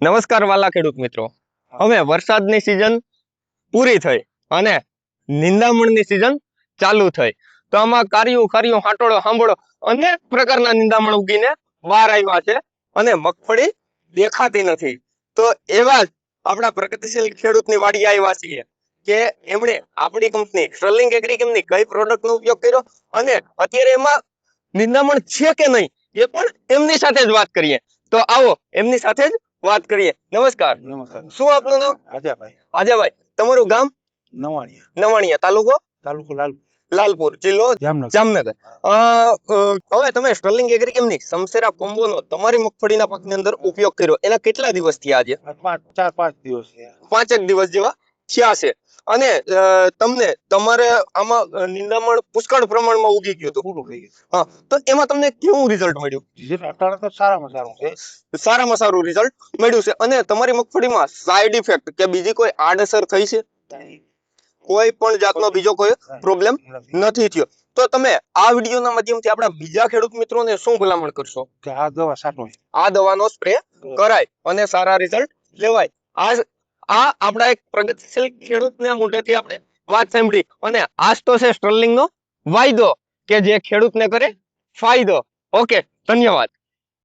નમસ્કાર વાલા ખેડૂત મિત્રો. હવે વરસાદની સિઝન પૂરી થઈ અને નિંદામણની સિઝન ચાલુ થઈ. તો આમાં કાર્યું કાર્યું હાંટોળો સાંભળો અનેક પ્રકારના નિંદામણ ઉગીને બહાર આવ્યા છે અને મગફળી દેખાતી નથી. તો એવા જ આપણા પ્રગતિશીલ ખેડૂતની વાડી આવ્યા છીએ કે એમણે આપણી કંપની સ્ટ્રલિંગ એગ્રી કંપની કઈ પ્રોડક્ટનો ઉપયોગ કર્યો અને અત્યારે એમાં નિંદામણ છે કે નહીં એ પણ એમની સાથે જ વાત કરીએ. તો આવો એમની સાથે જ વાત કરીએ. નમસ્કાર. નમસ્કાર. શું આપનું નામ? આજાભાઈ આજાભાઈ તમારું ગામ? નવાણિયા. નવાણિયા તાલુકો? તાલુકો લાલ લાલપુર જિલ્લો? જામનગર. હવે તમે સ્ટર્લિંગ એગ્રી કેમની સમસેરા કોમ્બોનો તમારી મગફળીના પાકની અંદર ઉપયોગ કર્યો. એના કેટલા દિવસ થયા આજે? પાંચ ચાર પાંચ દિવસ પાંચ પાંચેક દિવસ જેવા? થયા છે. અને તમને તમારે આમાં નિંદામણ પુષ્કળ પ્રમાણમાં ઉગી ગયું હતું. પૂરું થઈ ગયું. હા તો એમાં તમને કેવું રિઝલ્ટ મળ્યું? અત્યારે તો સારામાં સારું છે. સારામાં સારું રિઝલ્ટ મળ્યું છે. અને તમારી મગફળીમાં સાઈડ ઇફેક્ટ કે બીજી કોઈ આડઅસર થઈ છે? કોઈ. પણ જાતનો બીજો કોઈ પ્રોબ્લેમ નથી. થયો. તો તમે આ વિડીયોના માધ્યમથી આપણા બીજા ખેડૂત મિત્રોને શું ભલામણ કરશો? કે આ દવા સાચો આ દવાનો સ્પ્રે કરાય અને સારા રિઝલ્ટ લેવાય. આ આ આપણા એક પ્રગતિશીલ ખેડૂતના મોઢેથી આપણે વાત સાંભળી. અને આજ તો છે સ્ટર્લિંગનો વાયદો, કે જે ખેડૂતને કરે ફાયદો. ઓકે ધન્યવાદ.